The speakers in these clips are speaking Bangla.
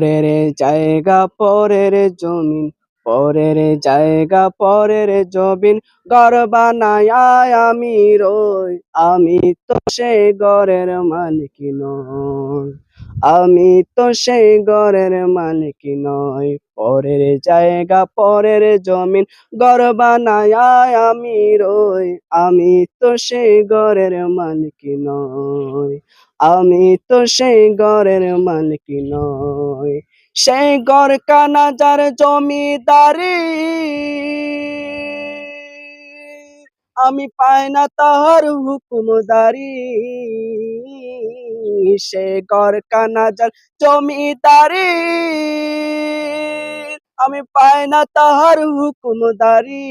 পরের জায়গা, পরের জমিন, পরের জায়গা, পরের জমিন। ঘর বানায় আমি রই, আমি তো সে ঘরের মালিক নই। আমি তো সেই ঘরের মালিক নই, পরের জায়গা, পরের জমিন, ঘর বানায় আমি রই। আমি তো সেই ঘরের মালিক নই, আমি তো সেই ঘরের মালিক নই। সেই ঘর কানা যার জমিদারি, আমি পাই না তাহার হুকুমদারি। সে কানা যার জমিদারি। আমি পাই না তাহার হুকুমদারি।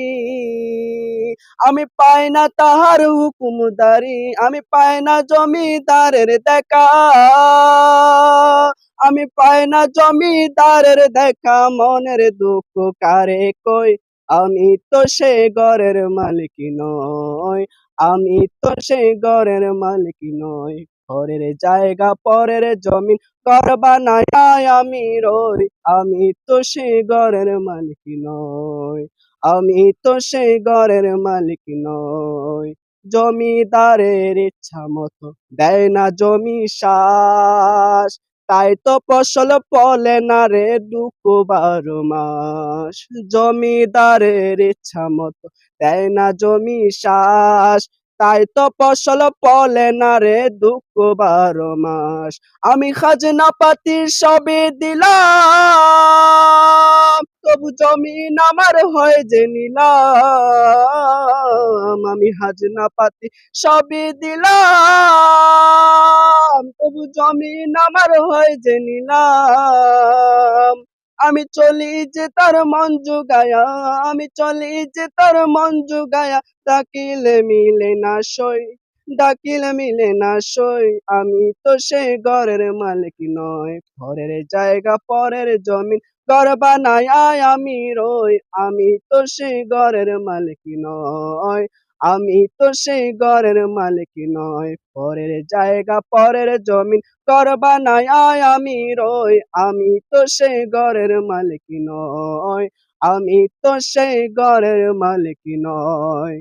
আমি পাই না তাহার হুকুমদারি। আমি পাই না জমিদারের দেখা। আমি পাই না জমিদারের দেখা। মনের দুঃখ কারে কই আমি তো সে ঘরের মালিক নই। আমি তো সে ঘরের মালিক নই। ঘরের জায়গা, পরের জমিন, ঘর বানায় আমি রই, আমি তো সে ঘরের মালিক নই। আমি তো সে ঘরের মালিক নই। জমিদারের ইচ্ছা মতো দেয় না জমি শ্বাস তাই তো ফসল ফলে না রে দুঃখ বারো মাস। জমিদারের ইচ্ছা মতো দেয় না জমি শ্বাস তাই তো ফসল ফলে না রে দুঃখ বারো মাস। আমি খাজনা পাতি সবে দিলাম, তবু জমিন আমার হয় যে নিলাম। আমি হাজনা পাতি সবে দিলাম, তবু জমিন আমার হয় যে নিলাম। আমি চলি যে তার মন জুগায়া, আমি চলি যে তার মন জুগায়া। ডাকিলে মিলে না সই, ডাকিলে মিলে না সই। আমি তো সেই ঘরের মালিক নয় ঘরের জায়গা, পরের জমিন। ঘর বানায় আমি রই, আমি তো সেই ঘরের মালিক নয় আমি তো সেই ঘরের মালিক নয় পরের জায়গা, পরের জমিন করবা নাই আয় আমি রই, আমি তো সেই ঘরের মালিক নয় আমি তো সেই ঘরের মালিক নয়